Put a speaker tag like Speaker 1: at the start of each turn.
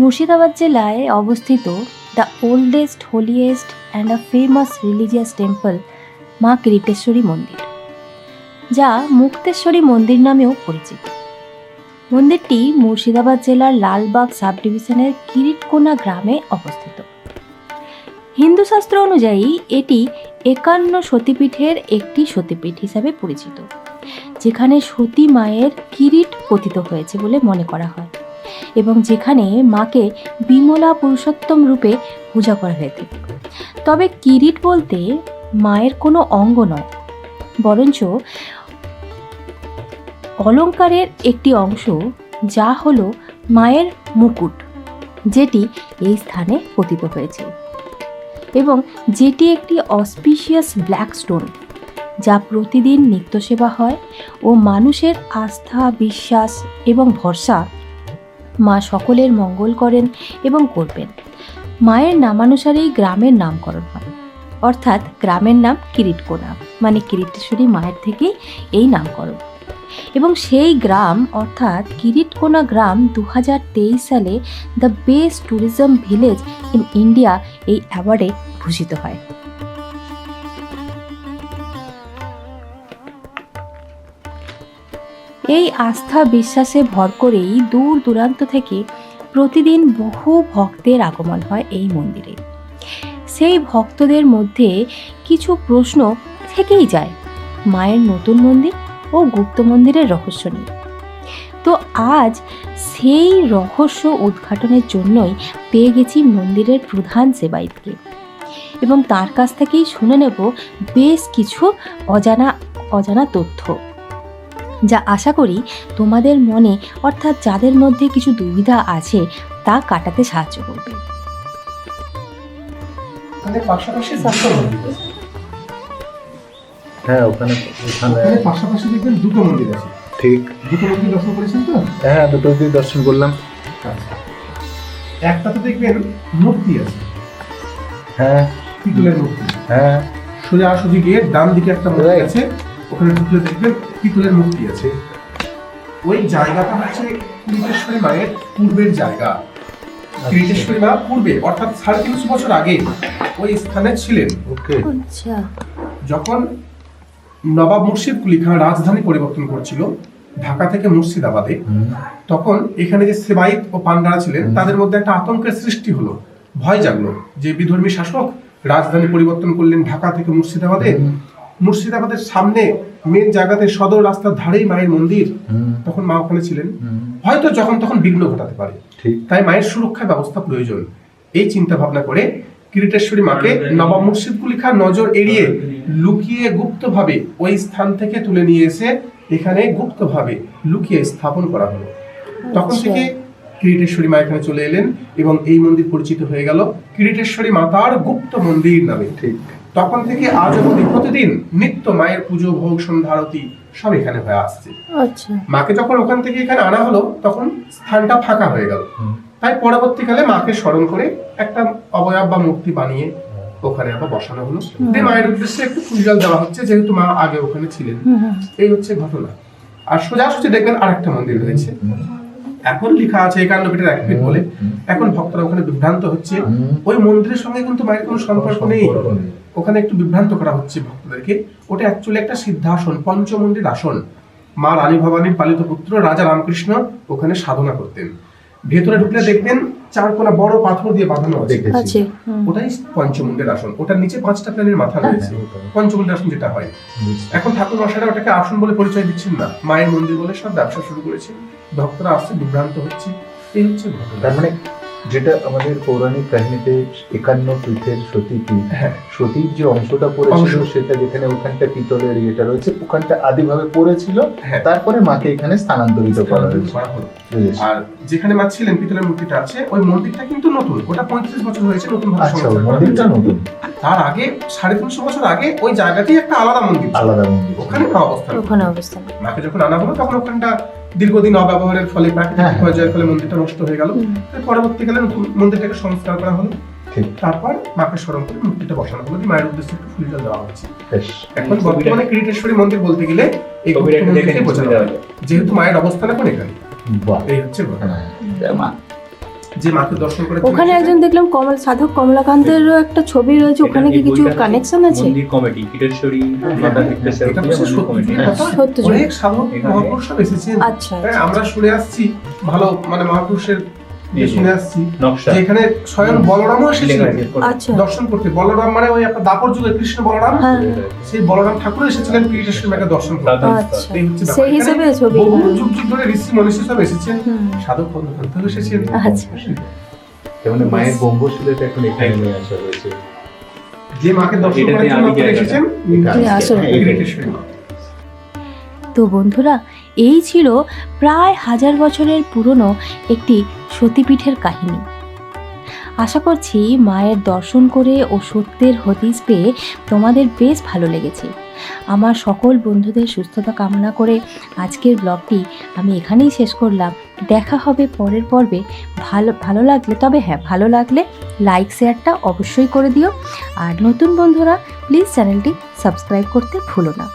Speaker 1: মুর্শিদাবাদ জেলায় অবস্থিত the oldest, holiest and a famous religious temple মা কিরিটেশ্বরী মন্দির, যা মুক্তেশ্বরী মন্দির নামেও পরিচিত। মন্দিরটি মুর্শিদাবাদ জেলার লালবাগ সাব ডিভিশনের কিরিটকোনা গ্রামে অবস্থিত। হিন্দু শাস্ত্র অনুযায়ী এটি একান্ন সতীপীঠের একটি সতীপীঠ হিসাবে পরিচিত, যেখানে সতী মায়ের কিরিট পতিত হয়েছে বলে মনে করা হয়। এবং যেখানে মাকে বিমলা পুরুষোত্তম রূপে পূজা করা হয়ে থাকে তবে কিরিট বলতে মায়ের কোনো অঙ্গ নয়, বরঞ্চ অলংকারের একটি অংশ যা হলো মায়ের মুকুট, যেটি এই স্থানে পতিত হয়েছে। এবং যেটি একটি অসপিশিয়াস ব্ল্যাক স্টোন, যা প্রতিদিন নিত্যসেবা হয় ও মানুষের আস্থা, বিশ্বাস এবং ভরসা মা সকলের মঙ্গল করেন এবং করবেন। মায়ের নামানুসারেই গ্রামের নামকরণ হয়। অর্থাৎ গ্রামের নাম কিরিটকোনা মানে কিরিটেশ্বরী মায়ের থেকেই এই নামকরণ। এবং সেই গ্রাম, অর্থাৎ কিরিটকোনা গ্রাম দু হাজার তেইশ সালে the best tourism village in India এই অ্যাওয়ার্ডে ভূষিত হয়। এই আস্থা বিশ্বাসে ভর করেই দূর দূরান্ত থেকে প্রতিদিন বহু ভক্তের আগমন হয় এই মন্দিরে। সেই ভক্তদের মধ্যে কিছু প্রশ্ন থেকেই যায়, মায়ের নতুন মন্দির ও গুপ্ত মন্দিরের রহস্য নিয়ে। তো আজ সেই রহস্য উদ্ঘাটনের জন্যই পেয়ে গেছি মন্দিরের প্রধান সেবাইতকে এবং তার কাছ থেকেই শুনে নেব বেশ কিছু অজানা অজানা তথ্য। যা আশা করি তোমাদের মনে অর্থাৎ যাদের মধ্যে কিছু দুবিধা আছে তা কাটাতে সাহায্য করবে।
Speaker 2: পাশাপাশি
Speaker 3: হ্যাঁ ওখানে ওখানে
Speaker 2: পাশাপাশি দেখবেন দুটো মন্দির আছে।
Speaker 3: ঠিক।
Speaker 2: দুটো মন্দির দর্শন করেছেন তো?
Speaker 3: হ্যাঁ দুটো দিয়ে দর্শন করলাম।
Speaker 2: আচ্ছা। একটাতে দেখবেন মূর্তি আছে।
Speaker 3: হ্যাঁ।
Speaker 2: পিতলের মূর্তি।
Speaker 3: হ্যাঁ।
Speaker 2: সোজা সোজি গিয়ে ডান দিকে একটা
Speaker 3: Right.
Speaker 2: আছে। ওখানে ঢুকলে দেখবেন পিতলের মূর্তি আছে। ওই জায়গাটা হচ্ছে কিরিটেশ্বরী মায়ের পূর্বের জায়গা। কিরিটেশ্বরী মা পূর্বে অর্থাৎ সাড়ে তিনশো বছর আগে ওই স্থানে ছিলেন।
Speaker 3: ওকে।
Speaker 1: আচ্ছা।
Speaker 2: যখন নবাব মুর্শিদ কুলি খান রাজধানী পরিবর্তন করছিল ঢাকা থেকে মুর্শিদাবাদে তখন এখানে যে সেবাইত ও পান্ডারা ছিলেন তাদের মধ্যে একটা আতঙ্কের সৃষ্টি হলো। ভয় জাগলো যে বিধর্মী শাসক রাজধানী পরিবর্তন করলেন ঢাকা থেকে মুর্শিদাবাদে মুর্শিদাবাদের সামনে মেন জায়গাতে সদর রাস্তার ধারেই মায়ের মন্দির। তখন মা ওখানে ছিলেন। হয়তো যখন তখন বিঘ্ন ঘটাতে পারে। তাই মায়ের সুরক্ষা ব্যবস্থা প্রয়োজন। এই চিন্তা ভাবনা করে কিরিটেশ্বরী মাকে নবাব মুর্শিদ কুলি খান নজর এড়িয়ে লুকিয়ে গুপ্তভাবে ওই স্থান থেকে তুলে নিয়ে এসে এখানে গুপ্তভাবে লুকিয়ে স্থাপন করা হলো। তখন
Speaker 1: আচ্ছা।
Speaker 2: থেকে কিরিটেশ্বরী মা এখানে চলে এলেন এবং এই মন্দির পরিচিত হয়ে গেল। কিরিটেশ্বরী মাতার গুপ্ত মন্দির নামে।
Speaker 3: ঠিক।
Speaker 2: তখন থেকে আজ অবধি প্রতিদিন নিত্য মায়ের পুজো ভোগ সন্ধ্যা আরতি সব এখানে হয়ে আসছে।
Speaker 1: আচ্ছা।
Speaker 2: মাকে যখন ওখান থেকে এখানে আনা হলো তখন স্থানটা ফাঁকা হয়ে গেল। তাই পরবর্তীকালে মাকে স্মরণ করে একটা অবয়ব বা মূর্তি বানিয়ে ওখানে আবার বসানো হলো। দিয়ে মায়ের উদ্দেশ্যে একটু ফুল জল দেওয়া হচ্ছে যেহেতু মা আগে ওখানে ছিলেন। এই হচ্ছে ঘটনা। আর সোজাসুজি দেখবেন আরেকটা মন্দির রয়েছে। এখন লেখা আছে একান্ন পিঠের এক পিঠ বলে। এখন ভক্তরা ওখানে বিভ্রান্ত হচ্ছে। ওই মন্দিরের সঙ্গে কিন্তু মায়ের কোনো সম্পর্ক নেই। ওখানে একটু বিভ্রান্ত করা হচ্ছে ভক্তদেরকে। ওটা অ্যাকচুয়ালি একটা সিদ্ধাসন পঞ্চমন্দির আসন। মা রানী ভবানীর পালিত পুত্র রাজা রামকৃষ্ণ ওখানে সাধনা করতেন। ভেতরে ঢুকলে দেখবেন চার কোনা বড় পাথর দিয়ে বাঁধানো আছে। ওটাই পঞ্চমুণ্ডের আসন। ওটার নিচে পাঁচটা প্রাণীর মাথা রয়েছে।
Speaker 3: হ্যাঁ,
Speaker 2: পঞ্চমুণ্ডের আসন যেটা হয়। এখন ঠাকুর মশাইরা ওটাকে আসন বলে পরিচয় দিচ্ছেন না। মায়ের মন্দির বলে সব ব্যবসা শুরু করেছে। ভক্তরা আসছে বিভ্রান্ত হচ্ছে। এই হচ্ছে ঘটনা।
Speaker 3: তার মানে যেটা আমাদের পৌরাণিক কাহিনীতে একান্ন পীঠের সতীপীঠ
Speaker 2: হ্যাঁ।
Speaker 3: সতীর যে অংশটা পড়েছিল সেটা যেখানে ওখানটা পিতলের ইয়েটা রয়েছে ওখানটা আদিভাবে পড়েছিল
Speaker 2: হ্যাঁ।
Speaker 3: তারপরে মাকে এখানে স্থানান্তরিত করা হয়েছে।
Speaker 2: আর যেখানে মা ছিলেন পিতলের মূর্তিটা আছে ওই মন্দিরটা কিন্তু নতুন ওটা পঁয়ত্রিশ বছর হয়েছে নতুন
Speaker 3: আচ্ছা মন্দিরটা নতুন।
Speaker 2: তার আগে সাড়ে তিনশো বছর আগে ওই জায়গাতেই একটা আলাদা মন্দির
Speaker 3: আলাদা মন্দির
Speaker 2: ওখানে অবস্থান।
Speaker 1: ওখানে অবস্থান।
Speaker 2: মাকে যখন আনা হলো তখন ওখানটা দীর্ঘদিন অব্যবহারের ফলে প্রাকৃতিক
Speaker 3: হ্যাঁ, হ্যাঁ।
Speaker 2: পর্যায়ের ফলে মন্দিরটা নষ্ট হয়ে গেল। পরবর্তীকালে নতুন মন্দিরটাকে সংস্কার করা হলো। তারপর মাকে স্মরণ করে মূর্তিটা বসানো হলো। মায়ের উদ্দেশ্যে একটু ফুল জল দেওয়া হচ্ছে এখন বর্তমানে কিরিটেশ্বরী মন্দির বলতে গেলে এই বোঝানো যেহেতু মায়ের অবস্থান এখন এখানে। এই হচ্ছে ঘটনা।
Speaker 3: হ্যাঁ,
Speaker 2: যে মাকে দর্শন করে
Speaker 1: ওখানে একজন দেখলাম কমল সাধক কমলাকান্তেরও একটা ছবি রয়েছে ওখানে কি কিছু কানেকশন আছে
Speaker 4: মন্দির কমিটি কিটেশ্বরী
Speaker 2: কথা।
Speaker 1: সত্য যুগ।
Speaker 2: অনেক সাধক মহাপুরুষ এসেছেন
Speaker 1: আচ্ছা
Speaker 2: হ্যাঁ, আমরা শুনে আসছি ভালো মানে মহাপুরুষের যে
Speaker 4: এই যে
Speaker 2: শুনে আসছি।
Speaker 4: নকশা।
Speaker 2: স্বয়ং বলরামও এসেছিলেন।
Speaker 1: আচ্ছা।
Speaker 2: দর্শন করতে। বলরাম মানে ওই আপনার দাপর যুগে কৃষ্ণ বলরাম।
Speaker 1: হ্যাঁ।
Speaker 2: সেই বলরাম ঠাকুর এসেছিলেন পীঠেশ্বরী দর্শন করতে।
Speaker 1: আচ্ছা। সেই হিসেবে ছবি
Speaker 2: বহু যুগ যুগ ধরে ঋষি মনীষী সব এসেছেন। সাধক এসেছেন।
Speaker 1: আচ্ছা।
Speaker 3: মানে মায়ের গম্বশিলাটা এখন এখানে নিয়ে আসা হয়েছে।
Speaker 2: যে মাকে দর্শন করার জন্য। এসেছেন
Speaker 3: এটা
Speaker 1: আসলে। তো বন্ধুরা, এই ছিল প্রায় হাজার বছরের পুরনো একটি সতীপীঠের কাহিনী। আশা করছি মায়ের দর্শন করে ও সত্যের হদিস পেয়ে তোমাদের বেশ ভালো লেগেছে। আমার সকল বন্ধুদের সুস্থতা কামনা করে আজকের ব্লগটি আমি এখানেই শেষ করলাম। দেখা হবে পরের পর্বে। ভালো ভালো লাগলে, তবে হ্যাঁ ভালো লাগলে লাইক শেয়ারটা অবশ্যই করে দিও। আর নতুন বন্ধুরা প্লিজ চ্যানেলটি সাবস্ক্রাইব করতে ভুলো না।